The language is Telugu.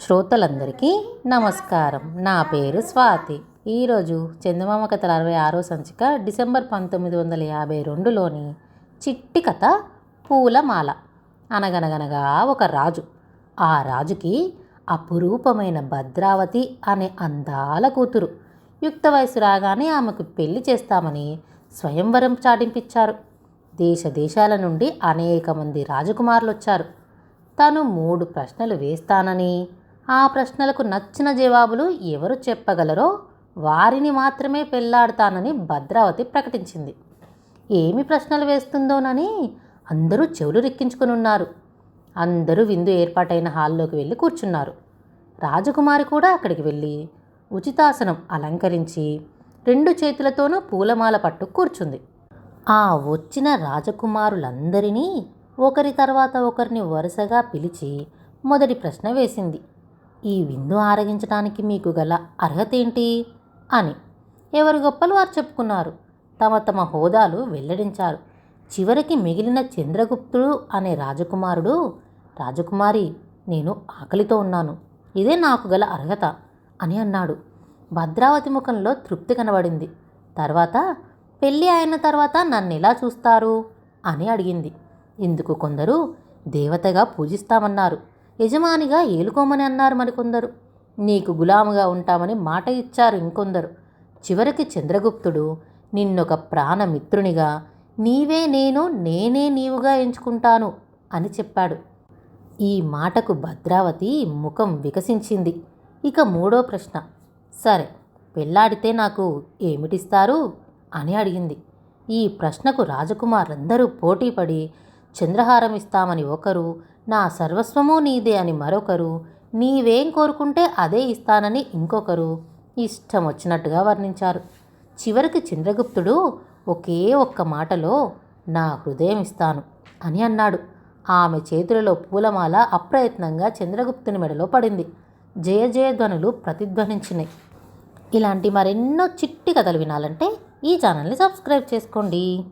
శ్రోతలందరికీ నమస్కారం. నా పేరు స్వాతి. ఈరోజు చందమామ కథల అరవై ఆరో సంచిక డిసెంబర్ పంతొమ్మిది వందల యాభై రెండులోని చిట్టి కథ పూలమాల. అనగనగనగా ఒక రాజు. ఆ రాజుకి అపురూపమైన భద్రావతి అనే అందాల కూతురు. యుక్త వయసు రాగానే ఆమెకు పెళ్ళి చేస్తామని స్వయంవరం చాటింపించారు దేశ దేశాల నుండి అనేక మంది రాజకుమారులు వచ్చారు తను మూడు ప్రశ్నలు వేస్తానని ఆ ప్రశ్నలకు నచ్చిన జవాబులు ఎవరు చెప్పగలరో వారిని మాత్రమే పెళ్ళాడతానని భద్రావతి ప్రకటించింది. ఏమి ప్రశ్నలు వేస్తుందోనని అందరూ చెవులు రెక్కించుకుని ఉన్నారు అందరూ విందు ఏర్పాటైన హాల్లోకి వెళ్ళి కూర్చున్నారు. రాజకుమారి కూడా అక్కడికి వెళ్ళి ఉచితాసనం అలంకరించి రెండు చేతులతోనూ పూలమాల పట్టు కూర్చుంది. ఆ వచ్చిన రాజకుమారులందరినీ ఒకరి తర్వాత ఒకరిని వరుసగా పిలిచి మొదటి ప్రశ్న వేసింది. ఈ విందు ఆరగించడానికి మీకు గల అర్హత ఏంటి అని. ఎవరి గొప్పలు వారు చెప్పుకున్నారు. తమ తమ హోదాలు వెల్లడించారు. చివరికి మిగిలిన చంద్రగుప్తుడు అనే రాజకుమారుడు రాజకుమారి నేను ఆకలితో ఉన్నాను. ఇదే నాకు గల అర్హత అని అన్నాడు. భద్రావతి ముఖంలో తృప్తి కనబడింది. తర్వాత? పెళ్ళి అయిన తర్వాత నన్ను ఎలా చూస్తారు? అని అడిగింది. ఇందుకు కొందరు దేవతగా పూజిస్తామన్నారు. యజమానిగా ఏలుకోమని అన్నారు మరికొందరు. నీకు గులాముగా ఉంటామని మాట ఇచ్చారు ఇంకొందరు. చివరికి చంద్రగుప్తుడు నిన్నొక ప్రాణమిత్రునిగా నీవే నేను నేనే నీవుగా ఎంచుకుంటాను అని చెప్పాడు. ఈ మాటకు భద్రావతి ముఖం వికసించింది. ఇక మూడో ప్రశ్న. సరే పెళ్ళాడితే నాకు ఏమిటిస్తారు? అని అడిగింది. ఈ ప్రశ్నకు రాజకుమారులందరూ పోటీపడి చంద్రహారం ఇస్తామని ఒకరు నా సర్వస్వము నీదే అని మరొకరు నీవేం కోరుకుంటే అదే ఇస్తానని ఇంకొకరు ఇష్టం వచ్చినట్టుగా వర్ణించారు. చివరికి చంద్రగుప్తుడు ఒకే ఒక్క మాటలో నా హృదయం ఇస్తాను అని అన్నాడు. ఆమె చేతులలో పూలమాల అప్రయత్నంగా చంద్రగుప్తుని మెడలో పడింది. జయ జయధ్వనులు ప్రతిధ్వనించినాయి ఇలాంటి మరెన్నో చిట్టి కథలు వినాలంటే ఈ ఛానల్ని సబ్స్క్రైబ్ చేసుకోండి.